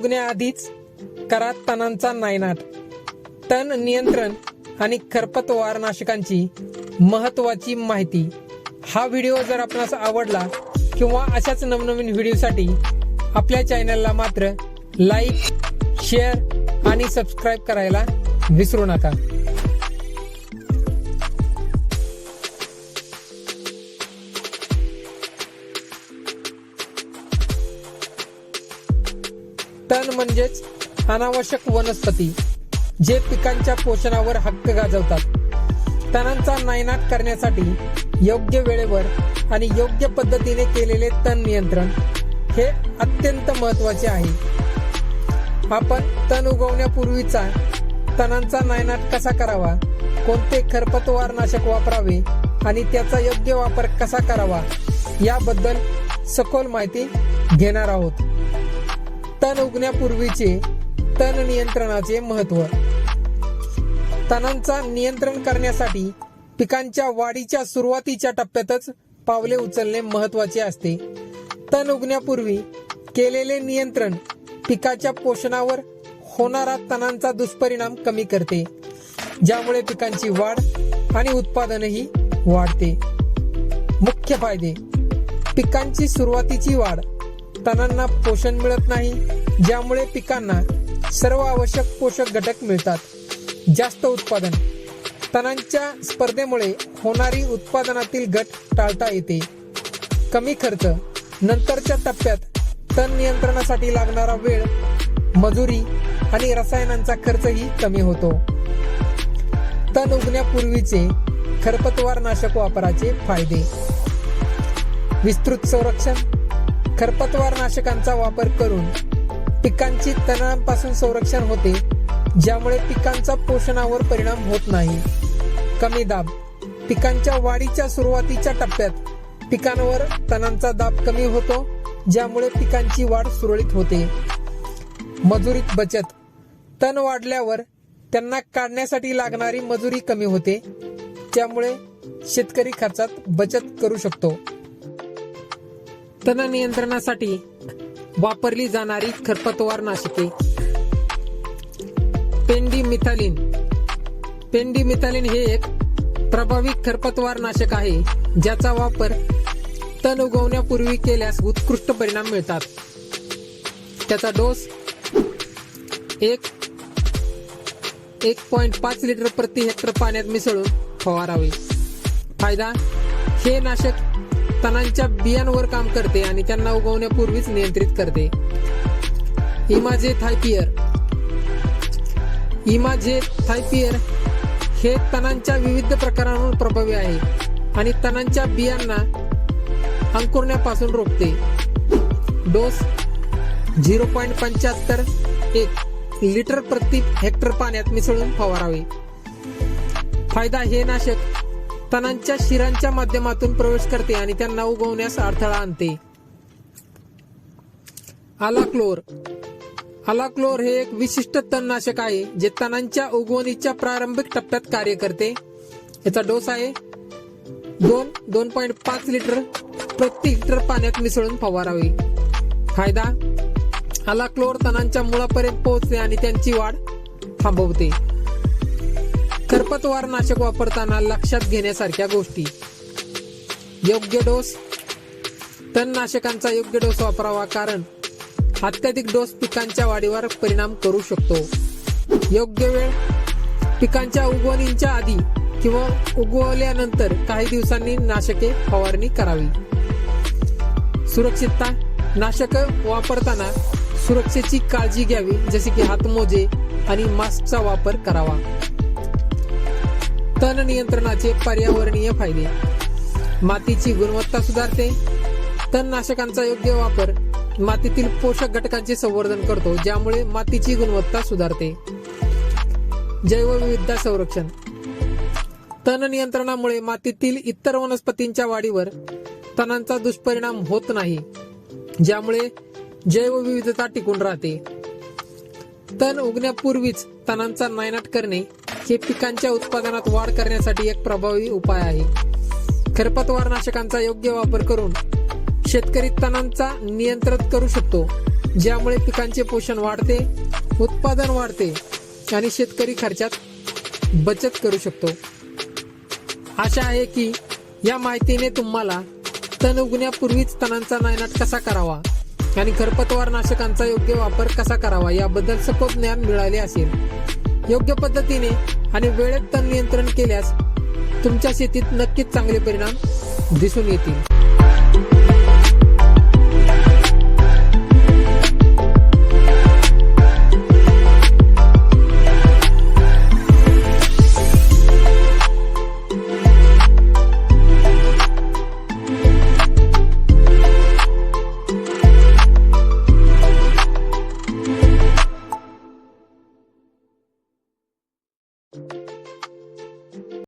उगण्याआधीच करा तणांचा नायनाट तण नियंत्रण आणि खरपतवारनाशकांची महत्वाची माहिती. हा व्हिडिओ जर आपणास आवडला किंवा अशाच नवनवीन व्हिडिओसाठी आपल्या चॅनलला मात्र लाईक शेअर आणि सबस्क्राईब करायला विसरू नका. तण म्हणजेच अनावश्यक वनस्पती जे पिकांच्या पोषणावर हक्क गाजवतात. तणांचा नायनाट करण्यासाठी योग्य वेळेवर आणि योग्य पद्धतीने केलेले तण नियंत्रण हे अत्यंत महत्त्वाचे आहे. आपण तण उगवण्यापूर्वीचा तणांचा नायनाट कसा करावा कोणते खरपतवार नाशक वापरावे आणि त्याचा योग्य वापर कसा करावा याबद्दल सखोल माहिती घेणार आहोत. तण उगण्यापूर्वीचे तण नियंत्रणाचे महत्त्व तणांचा नियंत्रण करण्यासाठी पिकांच्या वाढीच्या सुरुवातीच्या टप्प्यातच पावले उचलणे महत्त्वाचे असते. तण उगण्यापूर्वी केलेले नियंत्रण पिकाच्या पोषणावर होणारा तणांचा दुष्परिणाम कमी करते ज्यामुळे पिकांची वाढ आणि उत्पादनही वाढते. मुख्य फायदे पिकांची सुरुवातीची वाढ तणांना पोषण मिळत नाही ज्यामुळे पिकांना सर्व आवश्यक पोषक घटक मिळतात. जास्त उत्पादन. तणांच्या स्पर्धेमुळे होणारी उत्पादनातील घट टाळता येते. कमी खर्च. नंतरच्या टप्प्यात तण नियंत्रणासाठी लागणारा वेळ मजुरी आणि रसायनांचा खर्चही कमी होतो. तण उगण्यापूर्वीचे खरपतवार नाशक वापराचे फायदे. विस्तृत संरक्षण. खरपतवार नाशकांचा वापर करून पिकांची तणांपासून संरक्षण होते ज्यामुळे पिकांचा पोषणावर परिणाम होत नाही. कमी दाब. पिकांच्या वाढीच्या सुरुवातीच्या टप्प्यात पिकांवर तणांचा दाब कमी होतो ज्यामुळे पिकांची वाढ सुरळीत होते. मजुरीत बचत. तण वाढल्यावर त्यांना काढण्यासाठी लागणारी मजुरी कमी होते त्यामुळे शेतकरी खर्चात बचत करू शकतो. तण नियंत्रणासाठी वापरली जाणारी खरपतवार नाशिके. पेंडी मिथालिन पेंडी मिथालिन हे एक प्रभावी खरपतवार नाशक आहे ज्याचा वापर तण उगवण्यापूर्वी केल्यास उत्कृष्ट परिणाम मिळतात. त्याचा डोस एक एक पॉइंट पाच लिटर प्रति हेक्टर पाण्यात मिसळून फवारावे. फायदा? हे नाशक तणांच्या बियांवर काम करते आणि त्यांना उगवण्यापूर्वीच नियंत्रित करते. इमाजे थायपियर. इमाजे थायपियर हे तणांच्या विविध प्रकारांवर प्रभावी आहे आणि तणांच्या बियांना अंकुरण्यापासून रोखते. डोस झिरो पॉईंट पंच्याहत्तर एक लिटर प्रति हेक्टर पाण्यात मिसळून फवारावे. फायदा हे नाशक तणांच्या शिरांच्या माध्यमातून प्रवेश करते आणि त्यांना उगवण्यास अडथळा आणते. आलाक्लोर आलाक्लोर हे एक विशिष्ट तणनाशक आहे जे तणांच्या उगवणीच्या प्रारंभिक टप्प्यात कार्य करते. याचा डोस आहे दोन दोन पॉईंट पाच लिटर प्रति लिटर पाण्यात मिसळून फवारावे फायदा? आलाक्लोर तणांच्या मुळापर्यंत पोहोचते आणि त्यांची वाढ थांबवते. खरपतवार नाशक वापरताना लक्षात घेण्यासारख्या गोष्टी. योग्य डोस. तणनाशकांचा योग्य डोस वापरावा कारण अत्याधिक डोस पिकांच्या वाढीवर परिणाम करू शकतो. योग्य वेळ. पिकांच्या उगवणींच्या आधी किंवा उगवल्यानंतर काही दिवसांनी नाशके फवारणी करावी. सुरक्षितता. नाशक वापरताना सुरक्षेची काळजी घ्यावी जसे की हातमोजे आणि मास्कचा वापर करावा. तण नियंत्रणाचे पर्यावरणीय फायदे. मातीची गुणवत्ता सुधारते. तणनाशकांचा योग्य वापर. मातीतील पोषक घटकांचे संवर्धन करतो ज्यामुळे मातीची गुणवत्ता सुधारते. जैवविविधता संरक्षण. तण नियंत्रणामुळे मातीतील इतर वनस्पतींच्या वाढीवर तणांचा दुष्परिणाम होत नाही ज्यामुळे जैवविविधता टिकून राहते. तण उगण्यापूर्वीच तणांचा नायनाट करणे हे पिकांच्या उत्पादनात वाढ करण्यासाठी एक प्रभावी उपाय आहे. खरपतवार नाशकांचा योग्य वापर करून शेतकरी तणांचा नियंत्रित करू शकतो ज्यामुळे पिकांचे पोषण वाढते उत्पादन वाढते आणि शेतकरी खर्चात बचत करू शकतो. आशा आहे की या माहितीने तुम्हाला तण उगण्यापूर्वीच तणांचा नायनाट कसा करावा आणि खरपतवार नाशकांचा योग्य वापर कसा करावा याबद्दल सखोल ज्ञान मिळाले असेल. योग्य पद्धतीने आणि वेळेत तण नियंत्रण केल्यास तुमच्या शेतीत नक्कीच चांगले परिणाम दिसून येतील.